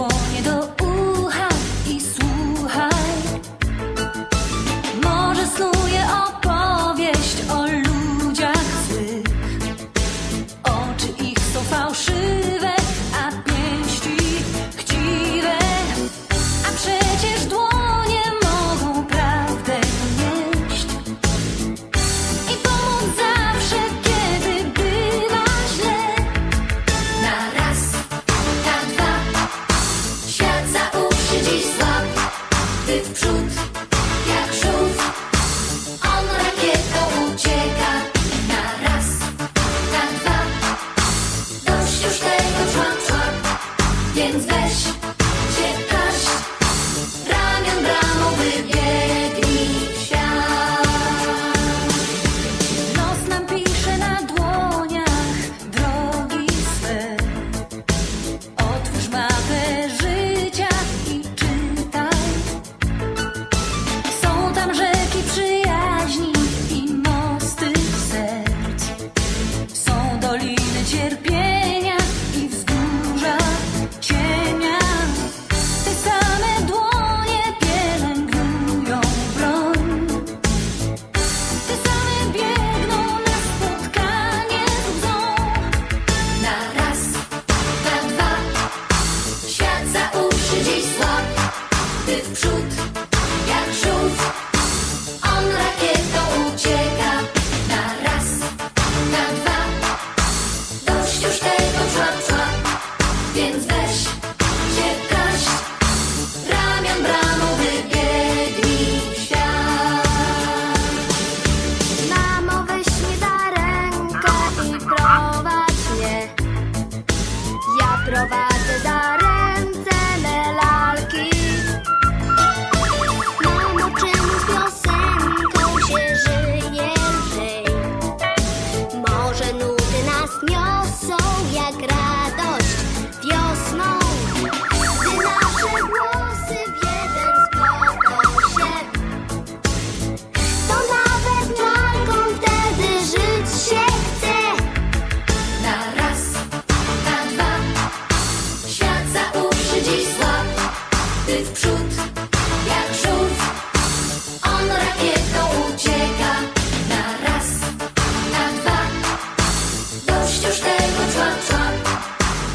dłonie do ucha i słuchaj. Może snuje opowieść o ludziach złych. Oczy ich są fałszywe.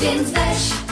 więc weź